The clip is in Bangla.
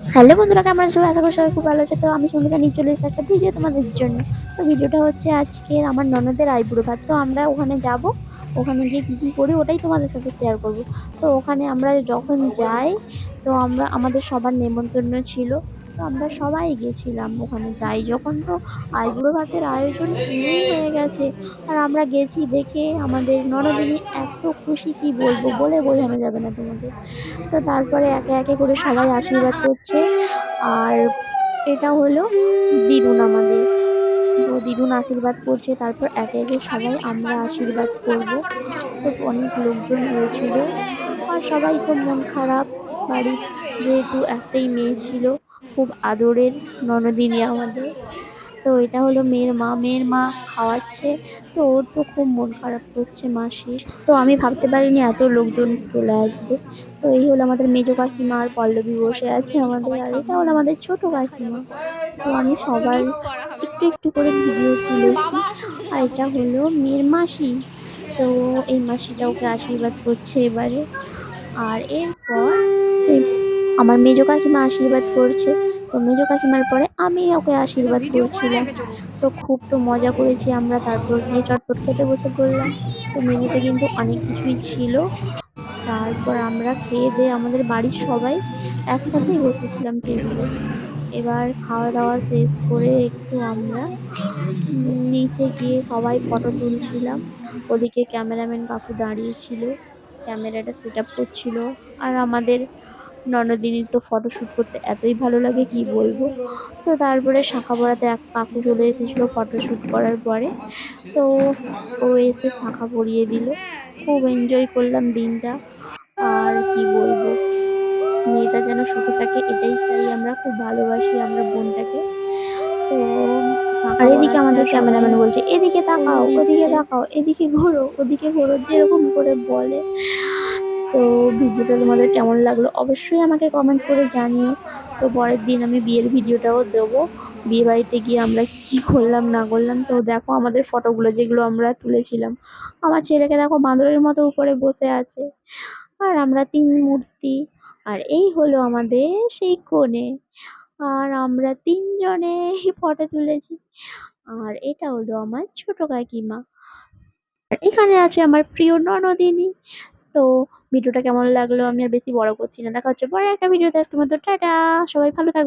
হ্যালো বন্ধুরা, কেমন আছো? আশা করি সবাই খুব ভালো আছে। তো আমি সঙ্গীতা নিয়ে চলে এসেছি একটা ভিডিও তোমাদের জন্য। তো ভিডিওটা হচ্ছে আজকে আমার ননদের আইবুড়ো ভাত। তো আমরা ওখানে যাব। ওখানে গিয়ে কী কী করি ওটাই তোমাদের সাথে শেয়ার করব। তো ওখানে আমরা যখন যাই, তো আমরা, আমাদের সবার নেমন্তন্ন ছিল। তো আমরা সবাই গেছিলাম ওখানে যাই। যখন তো আইবুড়ো ভাতের আয়োজন শুরুই হয়ে গেছে, আর আমরা গেছি দেখে আমাদের ননদিনী এত খুশি, কি বলব বলে বোঝানো যাবে না তোমাদের। তো তারপরে একে একে করে সবাই আশীর্বাদ করছে। আর এটা হলো দিদুন আমাদের। তো দিদুন আশীর্বাদ করছে, তারপর একে একে সবাই আমরা আশীর্বাদ করব। তো অনেক লোকজন হয়েছিল আর সবাই খুব মন খারাপ। বাড়ির যেহেতু একটাই মেয়ে ছিল খুব আদরের ননদিনী আমাদের। তো এটা হলো মেয়ের মা। মেয়ের মা খাওয়াচ্ছে। তো ওর তো খুব মন খারাপ করছে মাসি তো আমি ভাবতে পারিনি এত লোকজন চলে আসবে। তো এই হলো আমাদের মেজো কাকিমা আর পল্লবী বসে আছে আমাদের। আর এটা হলো আমাদের ছোট কাকিমা। তো আমি সবার একটু একটু করে ভিডিও তুলেছি আর এটা হলো মেয়ের মাসি। তো এই মাসিটা ওকে আশীর্বাদ করছে এবারে। আর এরপর আমার মেজো কাকিমা আশীর্বাদ করছে। তো মেজো কাকিমার পরে আমি ওকে আশীর্বাদ করছিলাম। তো খুব তো মজা করেছি আমরা তারপর গিয়ে চটপট খেতে বসে পড়লাম। তো মেনুতে কিন্তু অনেক কিছুই ছিল। তারপর আমরা খেয়ে দিয়ে আমাদের বাড়ির সবাই একসাথেই বসেছিলাম টেবিলে। এবার খাওয়া দাওয়া শেষ করে একটু আমরা নিচে গিয়ে সবাই ফটো তুলছিলাম। ওদিকে ক্যামেরাম্যান কাকু দাঁড়িয়েছিল ক্যামেরাটা সেট আপ করছিল। আর আমাদের ননদিনীর তো ফটো শ্যুট করতে এতই ভালো লাগে কি বলব? তো তারপরে শাঁখা পড়াতে এক কাকু চলে এসেছিল ফটো শ্যুট করার পরে। তো ও এসে শাঁখা পরিয়ে দিল। খুব এনজয় করলাম দিনটা। আর কি বলব? মেয়েটা যেন সুখে থাকে এটাই চাই আমরা খুব ভালোবাসি আমরা বোনটাকে। তো আর এদিকে আমাদের ক্যামেরাম্যান বলছে এদিকে তাকাও ওদিকে তাকাও এদিকে ঘোরো ওদিকে ঘোরো। যেরকম করে বলে। তো ভিডিওটা তোমাদের কেমন লাগল অবশ্যই আমাকে কমেন্ট করে জানিও। তো পরের দিন আমি বিয়ের ভিডিওটাও দেবো। বিয়ে বাড়িতে গিয়ে আমরা কি করলাম, না করলাম, তো দেখো আমাদের ফটোগুলো যেগুলো আমরা তুলেছিলাম। আমার ছেলেকে দেখো বাঁদরের মতো উপরে বসে আছে। আর আমরা তিন মূর্তি। আর এই হলো আমাদের সেই কোণে। আর আমরা তিনজনে ফটো তুলেছি। আর এটা হলো আমার ছোট কাকিমা। এখানে আছে আমার প্রিয় ননদিনী। তো ভিডিওটা কেমন লাগল আমি আর বেশি বড় করছি না। দেখা হচ্ছে পরে একটা ভিডিওতে। আজকের মতো, টাটা! সবাই ভালো থাকবে